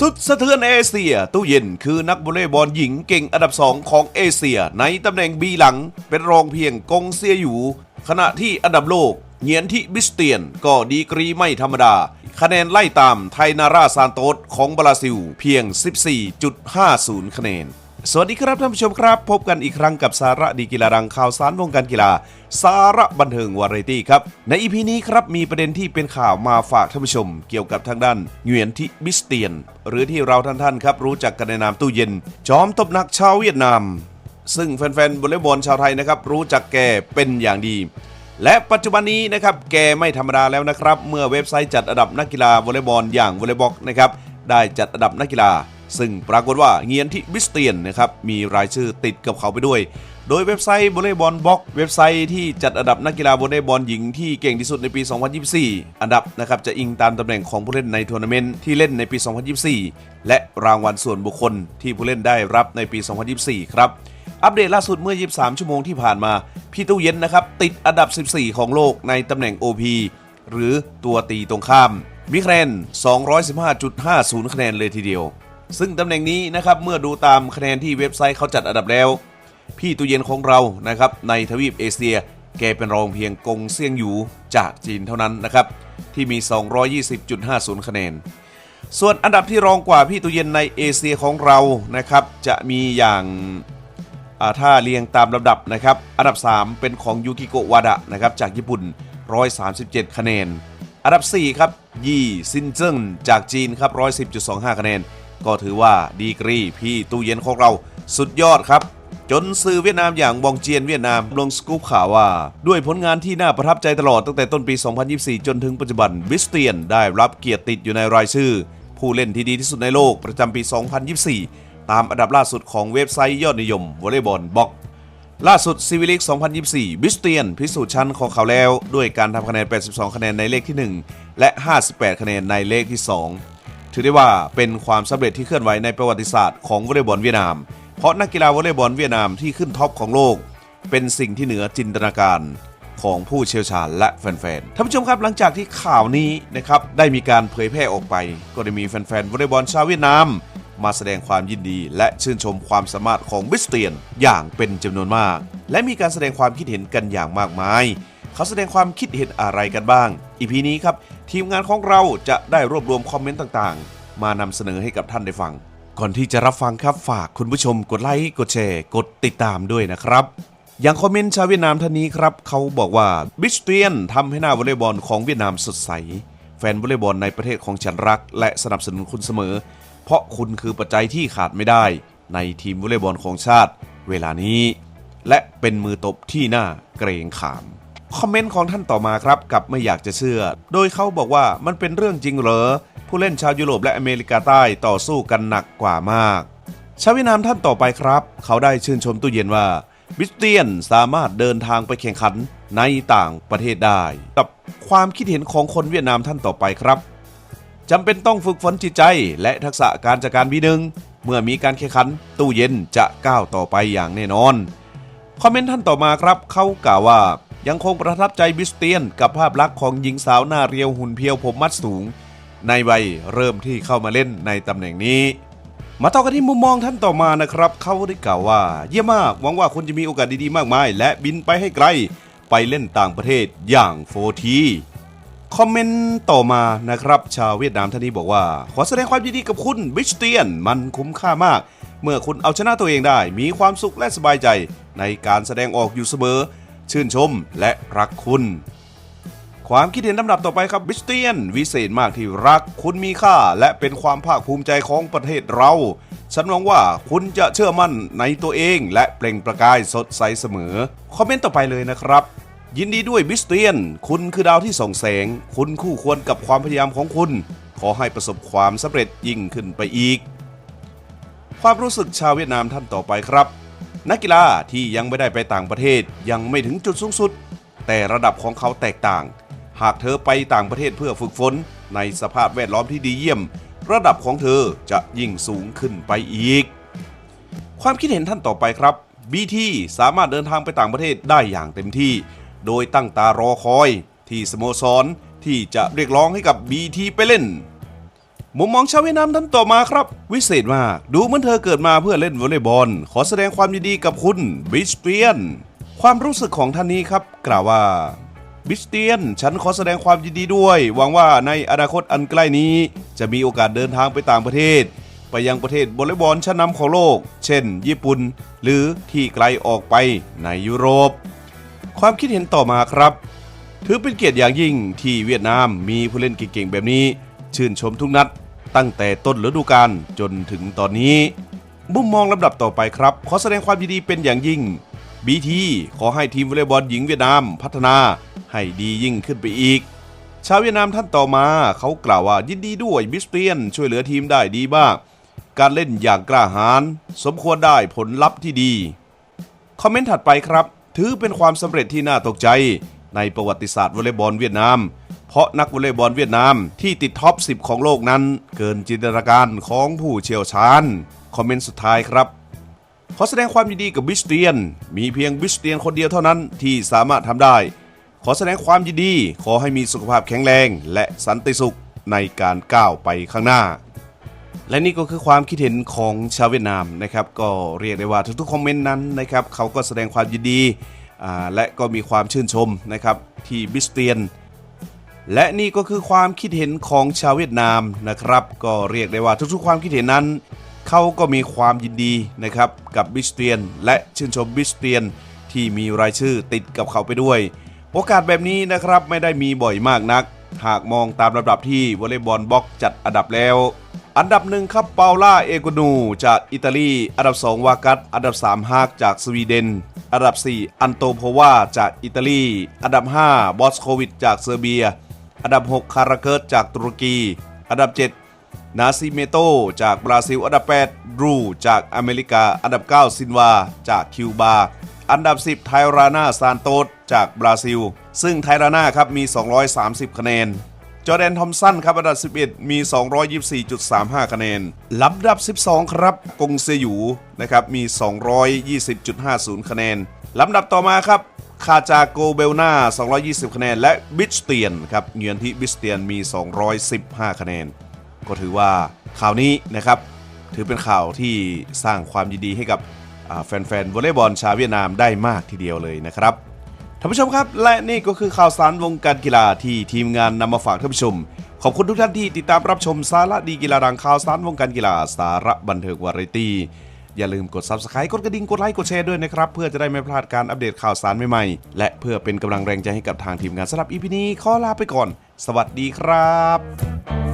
สุดสะเทือนเอเชีย ตู้เย็นคือนักวอลเลย์บอลหญิงเก่งอันดับ2ของเอเชีย ในตำแหน่งบีหลัง เป็นรองเพียงกงเซียอยู่ ขณะที่อันดับโลกเหยียนทิบิสเตียนก็ดีกรีไม่ธรรมดา คะแนนไล่ตามไทนาราซานโตสของบราซิล เพียง 14.50 คะแนน สวัสดีครับท่านผู้ชมครับ พบกันอีกครั้งกับสาระดีกีฬาดังข่าวสารวงการกีฬา สาระบันเทิงวาไรตี้ครับ ในอีพีนี้ครับมีประเด็นที่เป็นข่าวมาฝากท่านผู้ชม เกี่ยวกับทางด้านเหงียนทิบิสเตียน หรือที่เราท่านๆครับรู้จักกันในนามตู้เย็น จอมตบหนักชาวเวียดนาม ซึ่งแฟนๆวอลเลย์บอลชาวไทยนะครับรู้จักแกเป็นอย่างดี และปัจจุบันนี้นะครับแกไม่ธรรมดาแล้วนะครับ เมื่อเว็บไซต์จัดอันดับนักกีฬาวอลเลย์บอลอย่างวอลเลย์บ็อกนะครับได้จัดอันดับนักกีฬา ซึ่งปรากฏว่าเงียนที่บิสเตียนนะครับมีรายชื่อติดกับเขาไปด้วย โดยเว็บไซต์วอลเลย์บอลบล็อก เว็บไซต์ที่จัดอันดับนักกีฬาวอลเลย์บอลหญิงที่เก่งที่สุดในปี 2024 อันดับนะครับจะอิงตามตำแหน่งของผู้เล่นในทัวร์นาเมนต์ที่เล่นในปี 2024 และรางวัลส่วนบุคคลที่ผู้เล่นได้รับในปี 2024 ครับอัปเดตล่าสุดเมื่อ 23 ชั่วโมงที่ผ่านมา พี่ตู้เย็นนะครับติดอันดับ 14 ของโลกในตำแหน่ง OP หรือตัวตีตรงข้ามมีคะแนน215.50 คะแนนเลยทีเดียว ซึ่งตำแหน่งนี้นะครับเมื่อดูตามคะแนนที่เว็บไซต์เขาจัดอันดับแล้ว พี่ตู้เย็นของเรานะครับในทวีปเอเชีย แกเป็นรองเพียงกงเซียงหยูจากจีนเท่านั้นนะครับที่มี 220.50 คะแนน ส่วนอันดับที่รองกว่าพี่ตู้เย็นในเอเชียของเรานะครับจะมีอย่างาถ้าเรียงตามลำดับนะครับอันดับ 3 เป็นของยูกิโกวาดะนะครับจากญี่ปุ่น 137 คะแนน อันดับ 4 ครับยี่ซินเจิ้งจากจีนครับ110.25 คะแนน ก็ถือว่าดีกรีพี่ตู้เย็นของเราสุดยอดครับ จนสื่อเวียดนามอย่างบองเจียนเวียดนามลงสกู๊ปข่าวว่า ด้วยผลงานที่น่าประทับใจตลอดตั้งแต่ต้นปี 2024 จนถึงปัจจุบันบิสเตียนได้รับเกียรติติดอยู่ในรายชื่อ ผู้เล่นที่ดีที่สุดในโลกประจำปี 2024 ตามอันดับล่าสุดของเว็บไซต์ยอดนิยมวอลเลย์บอลบ็อกล่าสุดซีวิลิก 2024 บิสเตียน พิสูจน์ชั้นของเขาแล้ว ด้วยการทำคะแนน 82 คะแนนในเลขที่ 1 และ 58 คะแนนในเลขที่ 2 ถือได้ว่าเป็นความสำเร็จที่เคลื่อนไหวในประวัติศาสตร์ของวอลเลย์บอลเวียดนาม เพราะนักกีฬาวอลเลย์บอลเวียดนามที่ขึ้นท็อปของโลก เป็นสิ่งที่เหนือจินตนาการของผู้เชี่ยวชาญและแฟนๆ ท่านผู้ชมครับหลังจากที่ข่าวนี้นะครับได้มีการเผยแพร่ออกไป ก็ได้มีแฟนๆวอลเลย์บอลชาวเวียดนาม มาแสดงความยินดีและชื่นชมความสามารถของบิสเตียนอย่างเป็นจำนวนมาก และมีการแสดงความคิดเห็นกันอย่างมากมาย เขาแสดงความคิดเห็นอะไรกันบ้าง อีพีนี้ครับ ทีมงานของเราจะได้รวบรวมคอมเมนต์ต่างๆ มานำเสนอให้กับท่านได้ฟัง ก่อนที่จะรับฟังครับฝากคุณผู้ชมกดไลค์กดแชร์ กดติดตามด้วยนะครับ อย่างคอมเมนต์ชาวเวียดนามท่านนี้ครับเขาบอกว่าบิสเตียนทำให้หน้าวอลเลย์บอลของเวียดนามสดใส แฟนวอลเลย์บอลในประเทศของฉันรัก และสนับสนุนคุณเสมอ เพราะคุณคือปัจจัยที่ขาดไม่ได้ ในทีมวอลเลย์บอลของชาติ เวลานี้ และเป็นมือตบที่น่าเกรงขาม คอมเมนต์ของท่านต่อมาครับกับไม่อยากจะเชื่อ โดยเขาบอกว่ามันเป็นเรื่องจริงเหรอ ผู้เล่นชาวยุโรปและอเมริกาใต้ต่อสู้กันหนักกว่ามากชาวเวียดนามท่านต่อไปครับ เขาได้ชื่นชมตู้เย็นว่าบิสเตียนสามารถเดินทางไปแข่งขันในต่างประเทศได้ กับความคิดเห็นของคนเวียดนามท่านต่อไปครับจำเป็นต้องฝึกฝนจิตใจ และทักษะการจัดการบีหนึ่งเมื่อมีการแข่งขัน ตู้เย็นจะก้าวต่อไปอย่างแน่นอน คอมเมนต์ท่านต่อมาครับ เขากล่าวว่า ยังคงประทับใจบิสเตียนกับภาพลักษณ์ของหญิงสาวหน้าเรียวหุ่นเพียวผมมัดสูง ในวัยเริ่มที่เข้ามาเล่นในตำแหน่งนี้ มาต่อกันที่มุมมองท่านต่อมานะครับ เขาได้กล่าวว่า เยี่ยมมากหวังว่าคุณจะมีโอกาสดีๆมากมาย และบินไปให้ไกล ไปเล่นต่างประเทศอย่างโฟทีคอมเมนต์ต่อมานะครับ ชาวเวียดนามท่านนี้บอกว่า ขอแสดงความยินดีกับคุณบิชเตียน มันคุ้มค่ามาก เมื่อคุณเอาชนะตัวเองได้ มีความสุขและสบายใจ ในการแสดงออกอยู่เสมอ ชื่นชมและรักคุณ ความคิดเห็นลำดับต่อไปครับบิสเตียน วิเศษมากที่รักคุณมีค่า และเป็นความภาคภูมิใจของประเทศเราฉันหวังว่าคุณจะเชื่อมั่นในตัวเองและเปล่งประกายสดใสเสมอ คอมเมนต์ต่อไปเลยนะครับ ยินดีด้วยบิสเตียน คุณคือดาวที่ส่องแสง คุณคู่ควรกับความพยายามของคุณ ขอให้ประสบความสำเร็จยิ่งขึ้นไปอีก ความรู้สึกชาวเวียดนามท่านต่อไปครับ นักกีฬาที่ยังไม่ได้ไปต่างประเทศยังไม่ถึงจุดสูงสุด แต่ระดับของเขาแตกต่าง หากเธอไปต่างประเทศเพื่อฝึกฝนในสภาพแวดล้อมที่ดีเยี่ยม ระดับของเธอจะยิ่งสูงขึ้นไปอีก ความคิดเห็นท่านต่อไปครับ BT สามารถเดินทางไปต่างประเทศได้อย่างเต็มที่ โดยตั้งตารอคอย ที่สโมสรที่จะเรียกร้องให้กับ BT ไปเล่น มุมมองชาวเวียดนามท่านต่อมาครับ วิเศษมาก ดูเหมือนเธอเกิดมาเพื่อเล่นวอลเลย์บอล ขอแสดงความยินดีกับคุณบิสเตียน ความรู้สึกของท่านนี้ครับ กล่าวว่าบิสเตียน ฉันขอแสดงความยินดีด้วย หวังว่าในอนาคตอันใกล้นี้ จะมีโอกาสเดินทางไปต่างประเทศ ไปยังประเทศวอลเลย์บอลชั้นนำของโลก เช่น ญี่ปุ่น หรือที่ไกลออกไปในยุโรป ความคิดเห็นต่อมาครับ ถือเป็นเกียรติอย่างยิ่งที่เวียดนามมีผู้เล่นเก่งๆแบบนี้ ชื่นชมทุกนัด ตั้งแต่ต้นฤดูกาลจนถึงตอนนี้ มุมมองลำดับต่อไปครับ ขอแสดงความยินดีเป็นอย่างยิ่ง BT ขอให้ทีมวอลเลย์บอลหญิงเวียดนามพัฒนาให้ดียิ่งขึ้นไปอีก ชาวเวียดนามท่านต่อมาเขากล่าวว่ายินดีด้วยบิสเตียน ช่วยเหลือทีมได้ดีมาก การเล่นอย่างกล้าหาญสมควรได้ผลลัพธ์ที่ดี คอมเมนต์ถัดไปครับ ถือเป็นความสำเร็จที่น่าตกใจในประวัติศาสตร์วอลเลย์บอลเวียดนาม ราะนักวอลเลย์บอลเวียดนามที่ติดท็อป 10 ของโลกนั้น เกินจินตนาการของผู้เชี่ยวชาญ คอมเมนต์สุดท้ายครับขอแสดงความยินดีกับบิสเตียน มีเพียงบิสเตียนคนเดียวเท่านั้นที่สามารถทำได้ ขอแสดงความยินดี ขอให้มีสุขภาพแข็งแรง และสันติสุขในการก้าวไปข้างหน้า และนี่ก็คือความคิดเห็นของชาวเวียดนามนะครับ ก็เรียกได้ว่าทุกๆคอมเมนต์นั้นนะครับเขาก็แสดงความยินดี และก็มีความชื่นชมนะครับที่บิสเตียน และนี่ก็คือความคิดเห็นของชาวเวียดนามนะครับ ก็เรียกได้ว่าทุกๆความคิดเห็นนั้นเขาก็มีความยินดีนะครับกับบิสเตียน และชื่นชมบิสเตียนที่มีรายชื่อติดกับเขาไปด้วย โอกาสแบบนี้นะครับไม่ได้มีบ่อยมากนัก หากมองตามลำดับที่วอลเลย์บอลบล็อกจัดอันดับแล้ว อันดับหนึ่งครับเปาล่าเอโกนูจากอิตาลี อันดับ 2 วากัสอันดับ 3 ฮากจากสวีเดน อันดับ 4 อันโตโพวาจากอิตาลี อันดับ 5 บอสโควิดจากเซอร์เบีย อันดับ 6 คาราเคิร์ตจากตุรกี อันดับ 7 นาซิเมโต จากบราซิล อันดับ 8 รูจากอเมริกา อันดับ 9 ซินวา จากคิวบา อันดับ 10 ไทรานาซานโตสจากบราซิล ซึ่งไทรานาครับมี 230 คะแนนจอแดนทอมสันครับอันดับ 11 มี 224.35 คะแนนลำดับ 12 ครับ กงเซยูนะครับ มี 220.50 คะแนนลำดับต่อมาครับ คาจาโกเบลนา220 คะแนน และบิชเตียนครับเยือนที่บิชเตียนมี 215 คะแนน ก็ถือว่าข่าวนี้นะครับถือเป็นข่าวที่สร้างความยินดีให้กับแฟนๆวอลเลย์บอลชาวเวียดนามได้มากทีเดียวเลยนะครับท่านผู้ชมครับและนี่ก็คือข่าวสารวงการกีฬาที่ทีมงานนำมาฝากท่านผู้ชม ขอบคุณทุกท่านที่ติดตามรับชมสาระดีกีฬาดังข่าวสารวงการกีฬาสาระบันเทิงวาไรตี้ อย่าลืมกด Subscribe กดกระดิ่งกดไลค์กดแชร์ด้วยนะครับ เพื่อจะได้ไม่พลาดการอัปเดตข่าวสารใหม่ๆ และเพื่อเป็นกำลังแรงใจให้กับทางทีมงานสำหรับอีพีนี้ขอลาไปก่อน สวัสดีครับ